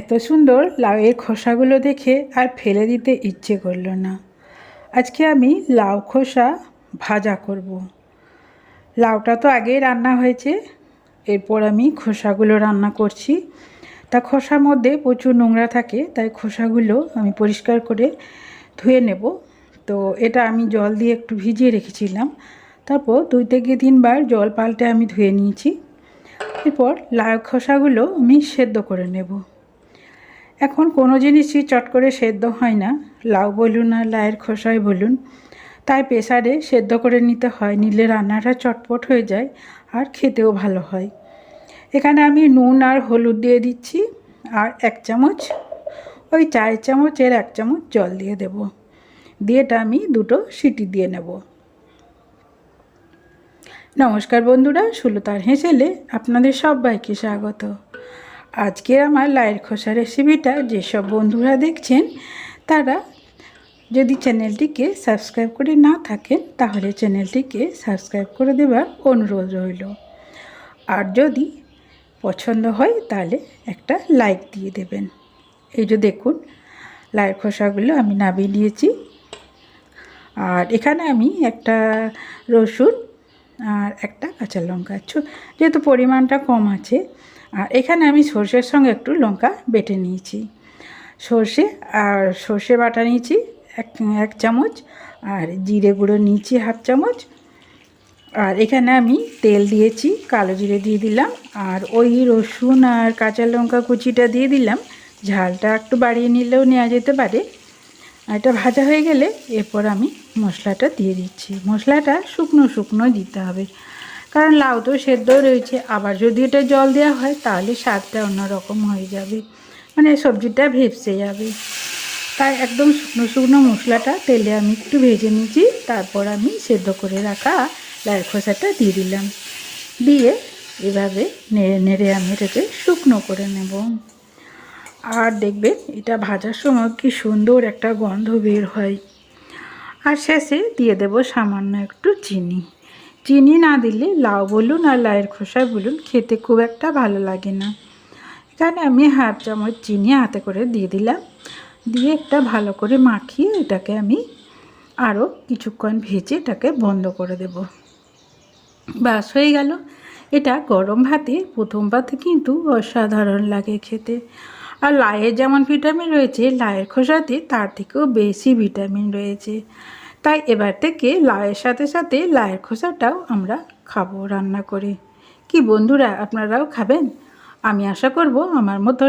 এত সুন্দর লাউয়ের খোসাগুলো দেখে আর ফেলে দিতে ইচ্ছে করল না। আজকে আমি লাউ খোসা ভাজা করব। লাউটা তো আগেই রান্না হয়েছে। এরপর আমি খোসাগুলো রান্না করছি। তা খোসার মধ্যে প্রচুর নোংরা থাকে, তাই খোসাগুলো আমি পরিষ্কার করে ধুয়ে নেব। তো এটা আমি জল দিয়ে একটু ভিজিয়ে রেখেছিলাম। তারপর দুই থেকে তিনবার জল পাল্টে আমি ধুয়ে নিয়েছি। এরপর লাউ খোসাগুলো আমি সেদ্ধ করে নেব। এখন কোনো জিনিসই চট করে সেদ্ধ হয় না। লাউ বলুন আর লায়ের খোসাই বলুন। তাই প্রেসারে সেদ্ধ করে নিতে হয়। নিলে রান্নাটা চটপট হয়ে যায় আর খেতেও ভালো হয়। এখানে আমি নুন আর হলুদ দিয়ে দিচ্ছি আর এক চামচ, ওই চায়ের চামচের এক চামচ জল দিয়ে দেব। দিয়ে এটা আমি দুটো সিটি দিয়ে নেব। নমস্কার বন্ধুরা, সুলতার হেসেলে আপনাদের সবাইকে স্বাগত। আজকের আমার লাইয়ের খোসা রেসিপিটা যেসব বন্ধুরা দেখছেন, তারা যদি চ্যানেলটিকে সাবস্ক্রাইব করে না থাকেন, তাহলে চ্যানেলটিকে সাবস্ক্রাইব করে দেবার অনুরোধ রইল। আর যদি পছন্দ হয়, তাহলে একটা লাইক দিয়ে দেবেন। এই যে দেখুন, লাইয়ের খোসাগুলো আমি নামিয়ে নিয়েছি। আর এখানে আমি একটা রসুন আর একটা কাঁচা লঙ্কা। যেহেতু পরিমাণটা কম আছে আর এখানে আমি সর্ষের সঙ্গে একটু লঙ্কা বেটে নিয়েছি। সর্ষে আর সর্ষে বাটা নিয়েছি এক এক চামচ, আর জিরে গুঁড়ো নিয়েছি হাফ চামচ। আর এখানে আমি তেল দিয়েছি, কালো জিরে দিয়ে দিলাম, আর ওই রসুন আর কাঁচা লঙ্কা কুচিটা দিয়ে দিলাম। ঝালটা একটু বাড়িয়ে নিলেও নেওয়া যেতে পারে। এটা ভাজা হয়ে গেলে এরপর আমি মশলাটা দিয়ে দিচ্ছি। মশলাটা শুকনো শুকনো দিতে হবে। কারণ লাউ তো সেদ্ধ রয়েছে। আবার যদি এটা জল দেওয়া হয়, তাহলে স্বাদটা অন্যরকম হয়ে যাবে। মানে সবজিটা ভেপসে যাবে। তাই একদম শুকনো শুকনো মশলাটা তেলে আমি একটু ভেজে নিয়েছি। তারপর আমি সেদ্ধ করে রাখা লাউয়ের খোসাটা দিয়ে দিলাম। দিয়ে এভাবে নেড়ে নেড়ে আমি এটাকে শুকনো করে নেব। আর দেখবেন, এটা ভাজার সময় কি সুন্দর একটা গন্ধ বের হয়। আর শেষে দিয়ে দেব সামান্য একটু চিনি। চিনি না দিলে লাউ বলুন আর লাউয়ের খোসা বলুন, খেতে খুব একটা ভালো লাগে না। এখানে আমি হাফ চামচ চিনি হাতে করে দিয়ে দিলাম। দিয়ে একটা ভালো করে মাখিয়ে এটাকে আমি আরও কিছুক্ষণ ভেজে এটাকে বন্ধ করে দেব। বাস হয়ে গেল। এটা গরম ভাতে, প্রথম ভাতে কিন্তু অসাধারণ লাগে খেতে। আর লায়ের যেমন ভিটামিন রয়েছে লায়ের খোসাতে তার থেকেও বেশি ভিটামিন রয়েছে। তাই এবার থেকে লায়ের সাথে সাথে লায়ের খোসাটাও আমরা খাব, রান্না করে। কি বন্ধুরা, আপনারাও খাবেন? আমি আশা করব আমার মতো